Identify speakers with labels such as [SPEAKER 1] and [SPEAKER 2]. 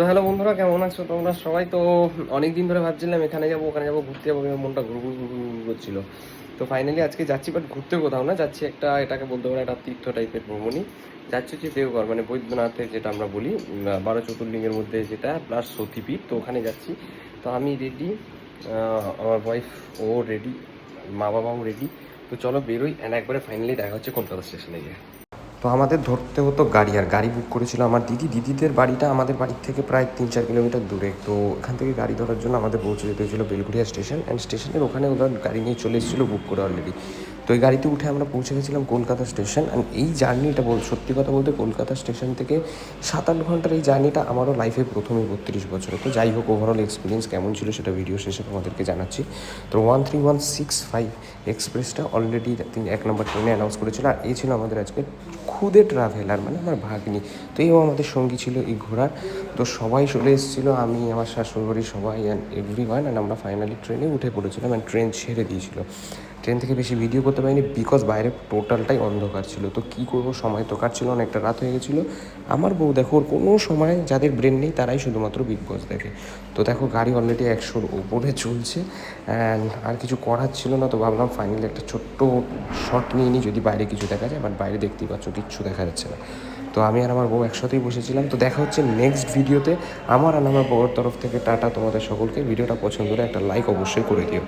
[SPEAKER 1] তো হ্যালো বন্ধুরা, কেমন আছো তোমরা সবাই? তো অনেক দিন ধরে ভাবছিলাম এখানে যাব, ওখানে যাব, ঘুরতে যাব মনটা ঘুরু ঘুরু ঘুরু ঘুরু করছিল। তো ফাইনালি আজকে যাচ্ছি বাট ঘুরতে কোথাও না, যাচ্ছি একটা, এটাকে বলতে পারো একটা তীর্থ টাইপের ভ্রমণই। যাচ্ছি হচ্ছে দেওঘর মানে বৈদ্যনাথের যেটা আমরা বলি বারো চতুর্লিঙ্গের মধ্যে যেটা প্লাস সতীপীঠ, তো ওখানে যাচ্ছি। তো আমি রেডি আমার ওয়াইফ ও রেডি মা বাবাও রেডি তো চলো বেরোই অ্যান্ড একবারে ফাইনালি দেখা হচ্ছে কলকাতা স্টেশনে গিয়ে। তো আমাদের ধরতে হতো গাড়ি, আর গাড়ি বুক করেছিল আমার দিদি। দিদিদের বাড়িটা আমাদের বাড়ির থেকে প্রায় তিন চার কিলোমিটার দূরে। তো এখান থেকে গাড়ি ধরার জন্য আমাদের পৌঁছে যেতে হয়েছিল বেলগুড়িয়া স্টেশন। অ্যান্ড স্টেশনের ওখানে ওরা গাড়ি নিয়ে চলে এসেছিল বুক করে অলরেডি তো এই গাড়িতে উঠে আমরা পৌঁছে গেছিলাম কলকাতা স্টেশন অ্যান্ড এই জার্নিটা বল সত্যি কথা বলতে কলকাতা স্টেশন থেকে সাত আট ঘণ্টার এই জার্নিটা আমারও লাইফে প্রথমে বত্রিশ বছরে। তো যাই হোক ওভারঅল এক্সপিরিয়েন্স কেমন ছিল সেটা ভিডিও শেষে তোমাদেরকে জানাচ্ছি। তো one three one six five এক্সপ্রেসটা already তিনি এক নম্বর ট্রেনে অ্যানাউন্স করেছিল। আর এই ছিল আমাদের আজকে খুদে ট্রাভেলার মানে আমার ভাগ্নি। তো এও আমাদের সঙ্গী ছিল এই ঘোড়ার। তো সবাই চলে এসেছিল, আমি, আমার শাশুড়ি, সবাই অ্যান্ড এভরি ওয়ান অ্যান্ড আমরা ফাইনালি ট্রেনে উঠে পড়েছিলাম অ্যান্ড ট্রেন ছেড়ে দিয়েছিল। ট্রেন থেকে বেশি ভিডিও করতে পারিনি বিকজ বাইরে টোটালটাই অন্ধকার ছিল। তো কী করব? সময় তো কাটছিল, অনেকটা রাত হয়ে গেছিল। আমার বউ দেখো, ওর কোনো সময় যাদের ব্রেন নেই, তারাই শুধুমাত্র বিগ বস দেখে। তো দেখো, গাড়ি অলরেডি একশোর ওপরে চলছে অ্যান্ড আর কিছু করার ছিল না, তো ভাবলাম ফাইনালি একটা ছোট্ট শট নিয়ে নিই, যদি বাইরে কিছু দেখা যায় বাট বাইরে দেখতেই পাচ্ছ, কিচ্ছু দেখা যাচ্ছে না। তো আমি আর আমার বউ একসাথেই বসেছিলাম। তো দেখা হচ্ছে নেক্সট ভিডিওতে আমার আর আমার বউয়ের তরফ থেকে টাটা, তোমাদের সকলকে। ভিডিওটা পছন্দ হলে একটা লাইক অবশ্যই করে দিও।